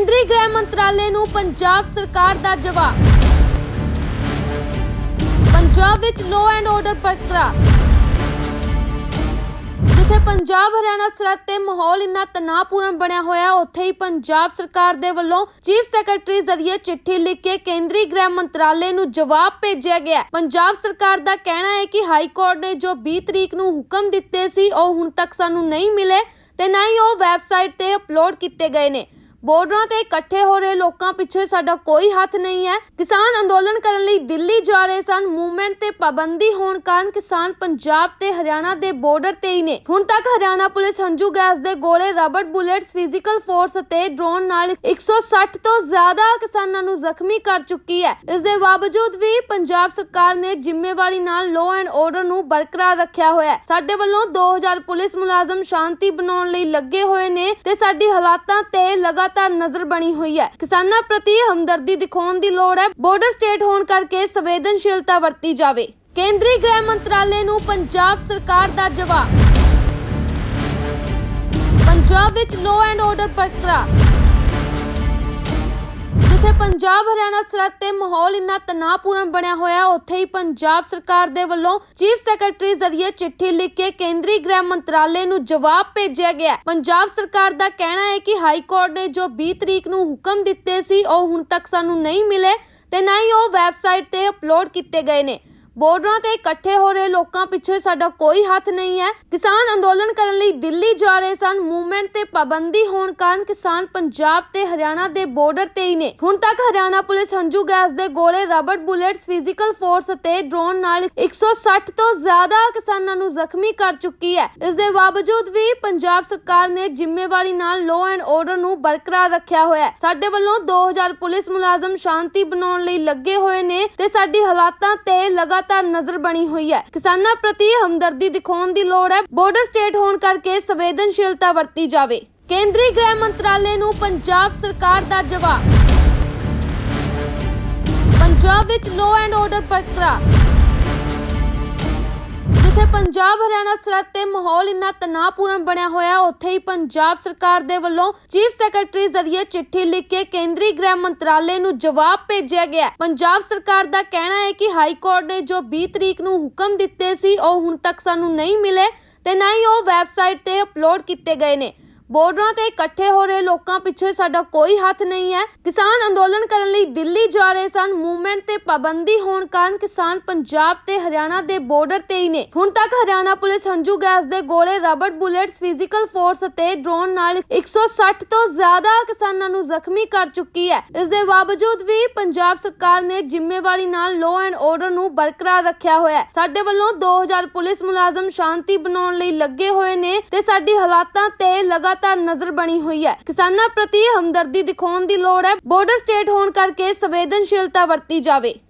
ਕੇਂਦਰੀ ਗ੍ਰਹਿ ਮੰਤਰਾਲੇ ਨੂੰ ਪੰਜਾਬ ਸਰਕਾਰ ਦਾ ਜਵਾਬ। ਪੰਜਾਬ ਵਿੱਚ ਲੋ ਐਂਡ ਆਰਡਰ ਬਰਕਰਾਰ। ਜਿੱਥੇ ਪੰਜਾਬ, ਹਰਿਆਣਾ, ਸਰਹੱਦ ਤੇ ਮਾਹੌਲ ਇੰਨਾ ਤਣਾਅਪੂਰਨ ਬਣਿਆ ਹੋਇਆ, ਉੱਥੇ ਹੀ ਪੰਜਾਬ ਸਰਕਾਰ ਦੇ ਵੱਲੋਂ ਚੀਫ ਸੈਕਟਰੀ ਜ਼ਰੀਏ ਚਿੱਠੀ ਲਿਖ ਕੇ ਕੇਂਦਰੀ ਗ੍ਰਹਿ ਮੰਤਰਾਲੇ ਨੂੰ ਜਵਾਬ ਭੇਜਿਆ ਗਿਆ ਪੰਜਾਬ ਸਰਕਾਰ ਦਾ ਕਹਿਣਾ ਹੈ ਕਿ ਹਾਈ ਕੋਰਟ ਨੇ ਜੋ 20 ਤਰੀਕ ਨੂੰ ਹੁਕਮ ਦਿੱਤੇ ਸੀ, ਉਹ ਹੁਣ ਤੱਕ ਸਾਨੂੰ ਨਹੀਂ ਮਿਲੇ ਤੇ ਨਾ ਹੀ ਉਹ ਵੈਬਸਾਈਟ ਤੇ ਅਪਲੋਡ ਕੀਤੇ ਗਏ ਨੇ। ਬਾਰਡਰਾਂ ਤੇ ਇਕੱਠੇ ਹੋ ਰਹੇ ਲੋਕਾਂ ਪਿੱਛੇ ਸਾਡਾ ਕੋਈ ਹੱਥ ਨਹੀਂ ਹੈ। ਕਿਸਾਨ ਅੰਦੋਲਨ ਕਰਨ ਲਈ ਦਿੱਲੀ ਜਾ ਰਹੇ ਸਨ। ਮੂਵਮੈਂਟ ਤੇ ਪਾਬੰਦੀ ਹੋਣ ਕਾਰਨ ਕਿਸਾਨ ਪੰਜਾਬ ਤੇ ਹਰਿਆਣਾ ਦੇ ਬਾਰਡਰ ਤੇ ਹੀ ਨੇ। ਹੁਣ ਤੱਕ ਹਰਿਆਣਾ ਪੁਲਿਸ ਹੰਝੂ ਗੈਸ ਦੇ ਗੋਲੇ, ਰਬੜ ਬੁਲੇਟਸ ਫਿਜ਼ੀਕਲ ਫੋਰਸ ਅਤੇ ਡਰੋਨ ਨਾਲ 160 ਤੋਂ ਜ਼ਿਆਦਾ ਕਿਸਾਨਾਂ ਨੂੰ ਜ਼ਖਮੀ ਕਰ ਚੁੱਕੀ ਹੈ। ਇਸ ਦੇ ਬਾਵਜੂਦ ਵੀ ਪੰਜਾਬ ਸਰਕਾਰ ਨੇ ਜ਼ਿੰਮੇਵਾਰੀ ਨਾਲ ਲੋ ਐਂਡ ਆਰਡਰ ਨੂੰ ਬਰਕਰਾਰ ਰੱਖਿਆ ਹੋਇਆ ਹੈ। ਸਾਡੇ ਵੱਲੋਂ 2000 ਪੁਲਿਸ ਮੁਲਾਜ਼ਮ ਸ਼ਾਂਤੀ ਬਣਾਉਣ ਲਈ ਲੱਗੇ ਹੋਏ ਨੇ ਤੇ ਸਾਡੀ ਹਾਲਾਤਾਂ ਤੇ ਲਗਾਤਾਰ ਨਜ਼ਰ ਬਣੀ ਹੋਈ ਹੈ। ਕਿਸਾਨਾਂ ਪ੍ਰਤੀ ਹਮਦਰਦੀ ਦਿਖਾਉਣ ਦੀ ਲੋੜ ਹੈ। ਬਾਰਡਰ ਸਟੇਟ ਹੋਣ ਕਰਕੇ ਸੰਵੇਦਨਸ਼ੀਲਤਾ ਵਰਤੀ ਜਾਵੇ। ਕੇਂਦਰੀ ਗ੍ਰਹਿ ਮੰਤਰਾਲੇ ਨੂੰ ਪੰਜਾਬ ਸਰਕਾਰ ਦਾ ਜਵਾਬ। ਪੰਜਾਬ ਵਿੱਚ ਲੋ ਐਂਡ ਆਰਡਰ ਬਰਕਰਾਰ। ਜਿੱਥੇ ਪੰਜਾਬ, ਹਰਿਆਣਾ ਸਰਹੱਦ ਤੇ ਮਾਹੌਲ ਇੰਨਾ ਤਣਾਅਪੂਰਨ ਬਣਿਆ ਹੋਇਆ। ਉੱਥੇ ਹੀ ਪੰਜਾਬ ਸਰਕਾਰ ਦੇ ਵੱਲੋਂ ਚੀਫ ਸੈਕਟਰੀ ਜ਼ਰੀਏ ਚਿੱਠੀ ਲਿਖ ਕੇ ਕੇਂਦਰੀ ਗ੍ਰਹਿ ਮੰਤਰਾਲੇ ਨੂੰ ਜਵਾਬ ਭੇਜਿਆ ਗਿਆ। ਪੰਜਾਬ ਸਰਕਾਰ ਦਾ ਕਹਿਣਾ ਹੈ ਕਿ ਹਾਈ ਕੋਰਟ ਨੇ ਜੋ 20 ਤਰੀਕ ਨੂੰ ਹੁਕਮ ਦਿੱਤੇ ਸੀ, ਉਹ ਹੁਣ ਤੱਕ ਸਾਨੂੰ ਨਹੀਂ ਮਿਲੇ ਤੇ ਨਾ ਹੀ ਉਹ ਵੈਬਸਾਈਟ ਤੇ ਅਪਲੋਡ ਕੀਤੇ ਗਏ ਨੇ। ਬਾਰਡਰਾਂ ਤੇ ਇਕੱਠੇ ਹੋ ਰਹੇ ਲੋਕਾਂ ਪਿੱਛੇ ਸਾਡਾ ਕੋਈ ਹੱਥ ਨਹੀਂ ਹੈ। ਕਿਸਾਨ ਅੰਦੋਲਨ ਕਰਨ ਲਈ ਦਿੱਲੀ ਜਾ ਰਹੇ ਸਨ। ਮੂਵਮੈਂਟ ਤੇ ਪਾਬੰਦੀ ਹੋਣ ਕਾਰਨ ਕਿਸਾਨ ਪੰਜਾਬ ਤੇ ਹਰਿਆਣਾ ਦੇ ਬਾਰਡਰ ਤੇ ਹੀ ਨੇ। ਹੁਣ ਤੱਕ ਹਰਿਆਣਾ ਪੁਲਿਸ ਹੰਝੂ ਗੈਸ ਦੇ ਗੋਲੇ, ਰਬੜ ਬੁਲੇਟਸ ਫਿਜ਼ੀਕਲ ਫੋਰਸ ਅਤੇ ਡਰੋਨ ਨਾਲ 160 ਤੋਂ ਜ਼ਿਆਦਾ ਕਿਸਾਨਾਂ ਨੂੰ ਜ਼ਖਮੀ ਕਰ ਚੁੱਕੀ ਹੈ। ਇਸ ਦੇ ਬਾਵਜੂਦ ਵੀ ਪੰਜਾਬ ਸਰਕਾਰ ਨੇ ਜ਼ਿੰਮੇਵਾਰੀ ਨਾਲ ਲੋ ਐਂਡ ਆਰਡਰ ਨੂੰ ਬਰਕਰਾਰ ਰੱਖਿਆ ਹੋਇਆ ਹੈ। ਸਾਡੇ ਵੱਲੋਂ 2000 ਪੁਲਿਸ ਮੁਲਾਜ਼ਮ ਸ਼ਾਂਤੀ ਬਣਾਉਣ ਲਈ ਲੱਗੇ ਹੋਏ ਨੇ ਤੇ ਸਾਡੀ ਹਾਲਾਤਾਂ ਤੇ ਲਗਾ ਲਗਾਤਾਰ ਨਜ਼ਰ ਬਣੀ ਹੋਈ ਹੈ। ਕਿਸਾਨਾਂ ਪ੍ਰਤੀ ਹਮਦਰਦੀ ਦਿਖਾਉਣ ਦੀ ਲੋੜ ਹੈ। ਬਾਰਡਰ ਸਟੇਟ ਹੋਣ ਕਰਕੇ ਸੰਵੇਦਨਸ਼ੀਲਤਾ ਵਰਤੀ ਜਾਵੇ। ਕੇਂਦਰੀ ਗ੍ਰਹਿ ਮੰਤਰਾਲੇ ਨੂੰ ਪੰਜਾਬ ਸਰਕਾਰ ਦਾ ਜਵਾਬ। ਪੰਜਾਬ ਵਿੱਚ ਲੋ ਐਂਡ ਆਰਡਰ ਬਰਕਰਾਰ। ਜਿੱਥੇ ਪੰਜਾਬ ਹਰਿਆਣਾ ਸਰਹੱਦ ਤੇ ਮਾਹੌਲ ਇੰਨਾ ਤਣਾਅਪੂਰਨ ਬਣਿਆ ਹੋਇਆ, ਉੱਥੇ ਹੀ ਪੰਜਾਬ ਸਰਕਾਰ ਦੇ ਵੱਲੋਂ ਚੀਫ ਸੈਕਟਰੀ ਜ਼ਰੀਏ ਚਿੱਠੀ ਲਿਖ ਕੇ ਕੇਂਦਰੀ ਗ੍ਰਹਿ ਮੰਤਰਾਲੇ ਨੂੰ ਜਵਾਬ ਭੇਜਿਆ ਗਿਆ ਪੰਜਾਬ ਸਰਕਾਰ ਦਾ ਕਹਿਣਾ ਹੈ ਕਿ ਹਾਈ ਕੋਰਟ ਨੇ ਜੋ 20 ਤਰੀਕ ਨੂੰ ਹੁਕਮ ਦਿੱਤੇ ਸੀ, ਉਹ ਹੁਣ ਤੱਕ ਸਾਨੂੰ ਨਹੀਂ ਮਿਲੇ ਤੇ ਨਾ ਹੀ ਉਹ ਵੈਬਸਾਈਟ ਤੇ ਅਪਲੋਡ ਕੀਤੇ ਗਏ ਨੇ। ਬਾਰਡਰਾਂ ਤੇ ਇਕੱਠੇ ਹੋ ਰਹੇ ਲੋਕਾਂ ਪਿੱਛੇ ਸਾਡਾ ਕੋਈ ਹੱਥ ਨਹੀਂ ਹੈ। ਕਿਸਾਨ ਅੰਦੋਲਨ ਕਰਨ ਲਈ ਦਿੱਲੀ ਜਾ ਰਹੇ ਸਨ। ਮੂਵਮੈਂਟ ਤੇ ਪਾਬੰਦੀ ਹੋਣ ਕਾਰਨ ਕਿਸਾਨ ਪੰਜਾਬ ਤੇ ਹਰਿਆਣਾ ਦੇ ਬਾਰਡਰ ਤੇ ਹੀ ਨੇ। ਹੁਣ ਤੱਕ ਹਰਿਆਣਾ ਪੁਲਿਸ ਹੰਝੂ ਗੈਸ ਦੇ ਗੋਲੇ, ਰਬੜ ਬੁਲੇਟਸ ਫਿਜ਼ੀਕਲ ਫੋਰਸ ਅਤੇ ਡਰੋਨ ਨਾਲ 160 ਤੋਂ ਜ਼ਿਆਦਾ ਕਿਸਾਨਾਂ ਨੂੰ ਜ਼ਖਮੀ ਕਰ ਚੁੱਕੀ ਹੈ। ਇਸ ਦੇ ਬਾਵਜੂਦ ਵੀ ਪੰਜਾਬ ਸਰਕਾਰ ਨੇ ਜ਼ਿੰਮੇਵਾਰੀ ਨਾਲ ਲੋ ਐਂਡ ਆਰਡਰ ਨੂੰ ਬਰਕਰਾਰ ਰੱਖਿਆ ਹੋਇਆ ਹੈ। ਸਾਡੇ ਵੱਲੋਂ 2000 ਪੁਲਿਸ ਮੁਲਾਜ਼ਮ ਸ਼ਾਂਤੀ ਬਣਾਉਣ ਲਈ ਲੱਗੇ ਹੋਏ ਨੇ ਤੇ ਸਾਡੀ ਹਾਲਾਤਾਂ ਤੇ ਲਗਾਤਾਰ ਲਗਾਤਾਰ ਨਜ਼ਰ ਬਣੀ ਹੋਈ ਹੈ। ਕਿਸਾਨਾਂ ਪ੍ਰਤੀ ਹਮਦਰਦੀ ਦਿਖਾਉਣ ਦੀ ਲੋੜ ਹੈ। ਬਾਰਡਰ ਸਟੇਟ ਹੋਣ ਕਰਕੇ ਸੰਵੇਦਨਸ਼ੀਲਤਾ ਵਰਤੀ ਜਾਵੇ।